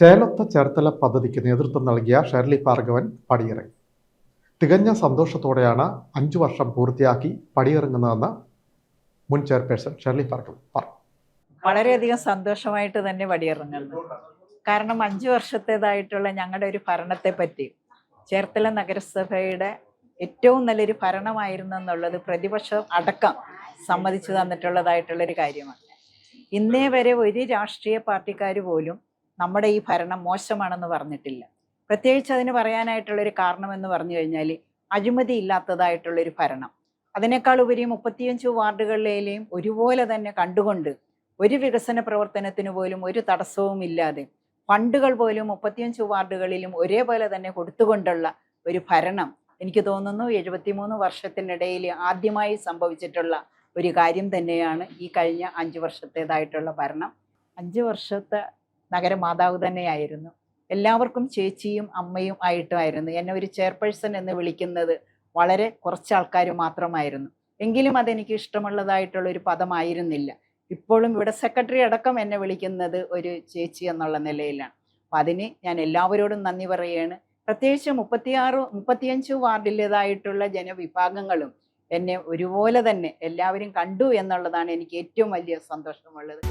ചേലത്ത ചേർത്തല പദ്ധതിക്ക് നേതൃത്വം നൽകിയ ഷെർലി ഭാർഗവൻ പടിയിറങ്ങി. തികഞ്ഞ സന്തോഷത്തോടെയാണ് അഞ്ചു വർഷം പൂർത്തിയാക്കി പടിയിറങ്ങുന്നതെന്ന് മുൻ ചെയർപേഴ്സൺ ഷെർലി ഭാർഗവൻ പറഞ്ഞു. വളരെയധികം സന്തോഷമായിട്ട് തന്നെ പടിയിറങ്ങുന്നു. കാരണം അഞ്ചു വർഷത്തേതായിട്ടുള്ള ഞങ്ങളുടെ ഒരു ഭരണത്തെ പറ്റി ചേർത്തല നഗരസഭയുടെ ഏറ്റവും നല്ലൊരു ഭരണമായിരുന്നു എന്നുള്ളത് പ്രതിപക്ഷം അടക്കം സമ്മതിച്ചു തന്നിട്ടുള്ളതായിട്ടുള്ളൊരു കാര്യമാണ്. ഇന്നേ വരെ ഒരു രാഷ്ട്രീയ പാർട്ടിക്കാർ പോലും നമ്മുടെ ഈ ഭരണം മോശമാണെന്ന് പറഞ്ഞിട്ടില്ല. പ്രത്യേകിച്ച് അതിന് പറയാനായിട്ടുള്ളൊരു കാരണമെന്ന് പറഞ്ഞു കഴിഞ്ഞാൽ അഴിമതി ഇല്ലാത്തതായിട്ടുള്ളൊരു ഭരണം. അതിനേക്കാൾ ഉപരി മുപ്പത്തിയഞ്ച് വാർഡുകളിലെയും ഒരുപോലെ തന്നെ കണ്ടുകൊണ്ട് ഒരു വികസന പ്രവർത്തനത്തിന് പോലും ഒരു തടസ്സവും ഇല്ലാതെ ഫണ്ടുകൾ പോലും മുപ്പത്തിയഞ്ച് വാർഡുകളിലും ഒരേപോലെ തന്നെ കൊടുത്തുകൊണ്ടുള്ള ഒരു ഭരണം എനിക്ക് തോന്നുന്നു എഴുപത്തിമൂന്ന് വർഷത്തിനിടയിൽ ആദ്യമായി സംഭവിച്ചിട്ടുള്ള ഒരു കാര്യം തന്നെയാണ് ഈ കഴിഞ്ഞ അഞ്ച് വർഷത്തേതായിട്ടുള്ള ഭരണം. അഞ്ച് വർഷത്തെ നഗരമാതാവ് തന്നെയായിരുന്നു. എല്ലാവർക്കും ചേച്ചിയും അമ്മയും ആയിട്ടുമായിരുന്നു. എന്നെ ഒരു ചെയർപേഴ്സൺ എന്ന് വിളിക്കുന്നത് വളരെ കുറച്ച് ആൾക്കാർ മാത്രമായിരുന്നു. എങ്കിലും അതെനിക്ക് ഇഷ്ടമുള്ളതായിട്ടുള്ള ഒരു പദമായിരുന്നില്ല. ഇപ്പോഴും ഇവിടെ സെക്രട്ടറി അടക്കം എന്നെ വിളിക്കുന്നത് ഒരു ചേച്ചി എന്നുള്ള നിലയിലാണ്. അപ്പം അതിന് ഞാൻ എല്ലാവരോടും നന്ദി പറയുകയാണ്. പ്രത്യേകിച്ച് മുപ്പത്തിയാറ് മുപ്പത്തിയഞ്ച് വാർഡിലേതായിട്ടുള്ള ജനവിഭാഗങ്ങളും എന്നെ ഒരുപോലെ തന്നെ എല്ലാവരും കണ്ടു എന്നുള്ളതാണ് എനിക്ക് ഏറ്റവും വലിയ സന്തോഷമുള്ളത്.